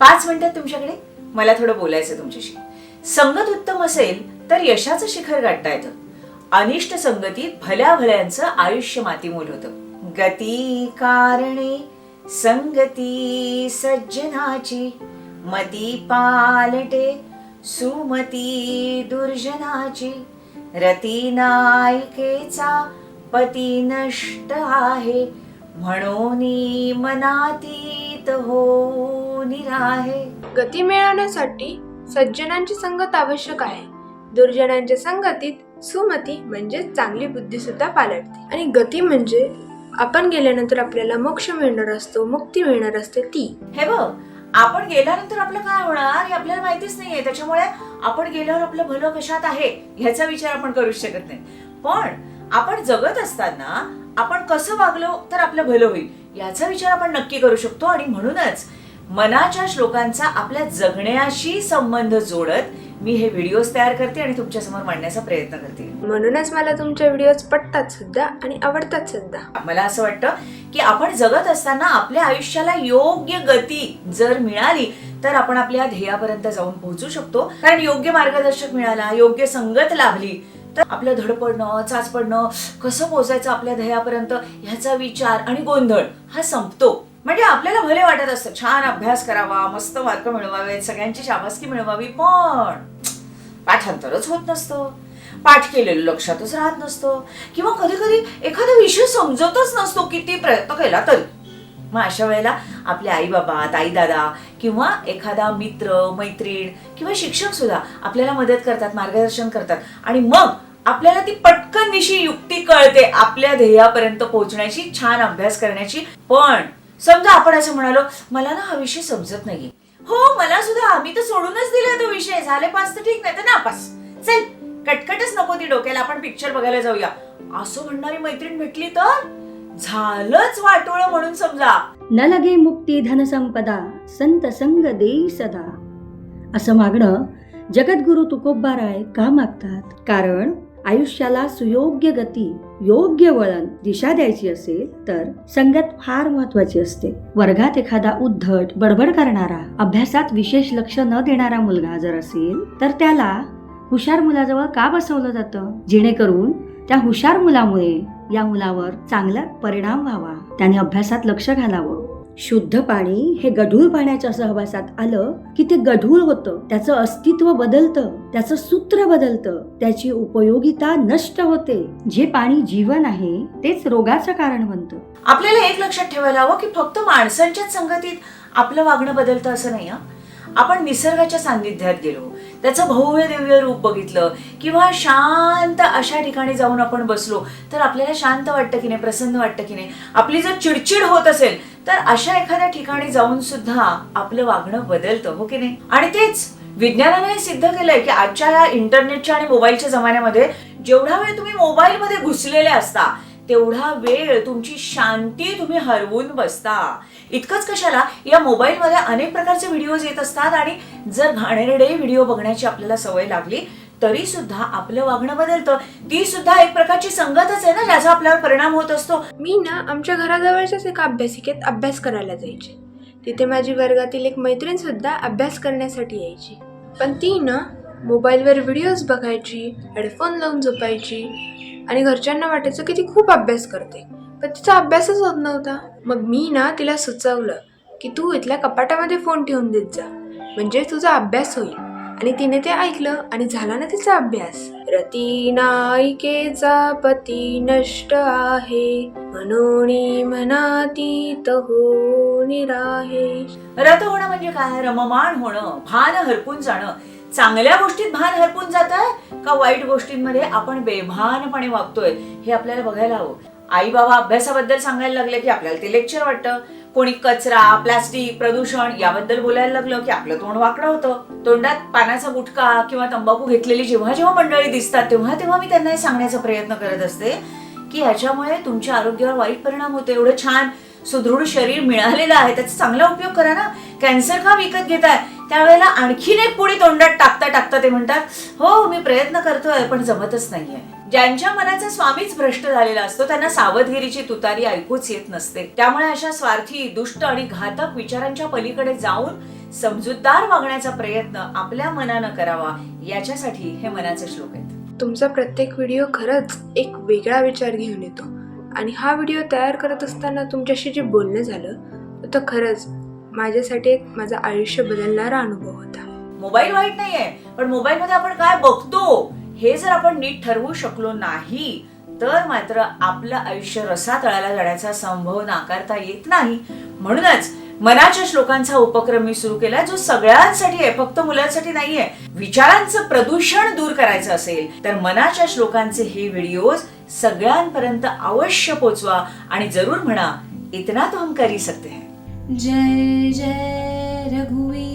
पाच मिनिटात तुमच्याकडे? मला थोडं बोलायचं तुमच्याशी. संगत उत्तम असेल तर यशाचं शिखर गाठता येतं. अनिष्ट संगतीत भल्या भल्यांचं आयुष्य मातीमोल होतं. गती कारणे संगती सज्जनाची मती पालटे सुमती दुर्जनाची. रती नायिकेचा पती नष्ट आहे म्हणून मनाती मनातीत हो निराहे. गती मिळवण्यासाठी सज्जनांची संगत आवश्यक आहे. दुर्जनांच्या संगतीत सुमती म्हणजे चांगली बुद्धी सुद्धा पालटते. आणि गती म्हणजे आपण गेल्यानंतर आपल्याला मोक्ष मिळणार असतो मुक्ती मिळणार असते ती. हे बघ आपण गेल्यानंतर आपलं काय होणार हे आपल्याला माहितीच नाहीये. त्याच्यामुळे आपण गेल्यावर आपलं भलं कशात आहे ह्याचा विचार आपण करूच शकत नाही. पण आपण जगत असताना आपण कसं वागलो तर आपलं भलं होईल. याचा विचार आपण नक्की करू शकतो. आणि म्हणूनच मनाच्या श्लोकांचा आपल्या जगण्याशी संबंध जोडत मी हे व्हिडिओज तयार करते आणि तुमच्यासमोर मांडण्याचा प्रयत्न करते. म्हणूनच मला तुमच्या व्हिडिओज पटतात सुद्धा आणि आवडतात सुद्धा. मला असं वाटतं की आपण जगत असताना आपल्या आयुष्याला योग्य गती जर मिळाली तर आपण आपल्या ध्येयापर्यंत जाऊन पोहोचू शकतो. कारण योग्य मार्गदर्शक मिळाला योग्य संगत लाभली तर आपलं धडपडणं चाचपडणं कसं पोहोचायचं आपल्या ध्येयापर्यंत ह्याचा विचार आणि गोंधळ हा संपतो. म्हणजे आपल्याला भले वाटत असतं छान अभ्यास करावा मस्त मार्क मिळवावे सगळ्यांची शाबासकी मिळवावी पण पाठांतरच होत नसतं. पाठ केलेलं लक्षातच राहत नसतं. किंवा कधी कधी एखादा विषय समजतच नसतो किती प्रयत्न केला तरी. मग अशा वेळेला आपले आई बाबा ताई दादा किंवा एखादा मित्र मैत्रीण किंवा शिक्षक सुद्धा आपल्याला मदत करतात मार्गदर्शन करतात. आणि मग आपल्याला ती पटकन दिशी युक्ती कळते आपल्या ध्येयापर्यंत पोहोचण्याची छान अभ्यास करण्याची. पण समजा आपण असं म्हणालो मला ना हा विषय समजत नाही हो मला सुद्धा. आम्ही तर सोडूनच दिला तो विषय. झाले पास तर ठीक नाही तर नापास. चल कटकटच नको ती डोक्याला. आपण पिक्चर बघायला जाऊया. असं म्हणणारी मैत्रीण भेटली तर? झालंच वाटोळ म्हणून समजा. न लगे मुक्ती धनसंपदा संत संग देई सदा. असं मागणं जगद्गुरु तुकोबाराय का मागतात? कारण आयुष्याला सुयोग्य गती योग्य वळण दिशा द्यायची असेल तर संगत फार महत्वाची असते. वर्गात एखादा उद्धट बडबड करणारा अभ्यासात विशेष लक्ष न देणारा मुलगा जर असेल तर त्याला हुशार मुलाजवळ का बसवलं जातं? जेणेकरून त्या हुशार मुलामुळे या मुलावर चांगला परिणाम व्हावा. त्याने अभ्यासात लक्ष घालावं. शुद्ध पाणी हे गढूळ पाण्याच्या सहवासात आलं की ते गढूळ होतं. त्याचं अस्तित्व बदलतं. त्याचं सूत्र बदलतं. त्याची उपयोगिता नष्ट होते. जे पाणी जीवन आहे तेच रोगाचं कारण बनतं. आपल्याला एक लक्षात ठेवायला हवं की फक्त माणसांच्याच संगतीत आपलं वागणं बदलतं असं नाही आपण निसर्गाच्या सान्निध्यात गेलो. त्याचं भव्य दिव्य रूप बघितलं. किंवा शांत अशा ठिकाणी जाऊन आपण बसलो तर आपल्याला शांत वाटतं की नाही प्रसन्न वाटतं की नाही. आपली जर चिडचिड होत असेल तर अशा एखाद्या ठिकाणी जाऊन सुद्धा आपलं वागणं बदलतं हो की नाही? आणि तेच विज्ञानाने हे सिद्ध केलंय की आजच्या या इंटरनेटच्या आणि मोबाईलच्या जमान्यामध्ये जेवढा वेळ तुम्ही मोबाईलमध्ये घुसलेले असता तेवढा वेळ तुमची शांती तुम्ही हरवून बसता. इतकंच कशाला या मोबाईलमध्ये अनेक प्रकारचे व्हिडिओज येत असतात आणि जर घाणेरडे व्हिडिओ बघण्याची आपल्याला सवय लागली तरी सुद्धा आपलं वागणं बदलतं. ती सुद्धा एक प्रकारची संगतच आहे ना ज्याचा आपल्यावर परिणाम होत असतो. मी ना आमच्या घराजवळच्याच एका अभ्यासिकेत अभ्यास करायला जायचे. तिथे माझी वर्गातील एक मैत्रीण सुद्धा अभ्यास करण्यासाठी यायची. पण ती ना मोबाईलवर व्हिडिओज बघायची हेडफोन लावून झोपायची आणि घरच्यांना वाटायचं की ती खूप अभ्यास करते. पण तिचा अभ्यासच होत नव्हता. मग मी ना तिला सुचवलं की तू इथल्या कपाटामध्ये फोन ठेवून देत जा. म्हणजे तुझा अभ्यास होईल. आणि तिने ते ऐकलं आणि झाला ना तिचा अभ्यास. रती नायिकेचा पती नष्ट आहे. म्हणून मनातीत हो निराहे रत होणं म्हणजे काय? रममाण होणं भान हरपून जाणं. चांगल्या गोष्टीत भान हरपून जात आहे का वाईट गोष्टींमध्ये आपण बेभानपणे वागतोय हे आपल्याला बघायला हवं. आई बाबा अभ्यासाबद्दल सांगायला लागले की आपल्याला ते लेक्चर वाटतं. कोणी कचरा प्लास्टिक प्रदूषण याबद्दल बोलायला लागलं की आपलं तोंड वाकडं होतं. तोंडात पानाचा गुटखा किंवा तंबाखू घेतलेली जेव्हा जेव्हा मंडळी दिसतात तेव्हा तेव्हा मी त्यांना हे सांगण्याचा प्रयत्न करत असते की ह्याच्यामुळे तुमच्या आरोग्यावर वाईट परिणाम होतो. एवढं छान सुदृढ शरीर मिळालेलं आहे. त्याचा चांगला उपयोग करा ना. कॅन्सर का विकत घेताय? त्यावेळेला आणखीन एक पुढे तोंडात टाकता टाकता ते म्हणतात हो मी प्रयत्न करतोय पण जमतच नाहीये. ज्यांच्या मनाचा स्वामीच भ्रष्ट झालेला असतो त्यांना सावधगिरीची तुतारी ऐकूच येत नसते. त्यामुळे अशा स्वार्थी दुष्ट आणि घातक विचारांच्या पलीकडे जाऊन समजूतदार वागण्याचा प्रयत्न आपल्या मनानं करावा याच्यासाठी हे मनाचे श्लोक आहेत. तुमचा प्रत्येक व्हिडिओ खरंच एक वेगळा विचार घेऊन येतो. आणि हा व्हिडिओ तयार करत असताना तुमच्याशी जे बोलणं झालं तर खरंच माझ्यासाठी एक माझं आयुष्य बदलणारा अनुभव होता. मोबाईल वाईट नाहीये पण मोबाईल मध्ये आपण काय बघतो हे जर आपण नीट ठरवू शकलो नाही तर मात्र आपलं आयुष्य रसातळाला जाण्याचा संभव नाकारता येत नाही. म्हणूनच मनाच्या श्लोकांचा उपक्रम मी सुरू केला जो सगळ्यांसाठी आहे फक्त मुलांसाठी नाहीये. विचारांचं प्रदूषण दूर करायचं असेल तर मनाच्या श्लोकांचे हे व्हिडिओज सगळ्यांपर्यंत अवश्य पोचवा आणि जरूर म्हणा इतना तो हम करी सकते हैं. जय जय रघुवीर समर्थ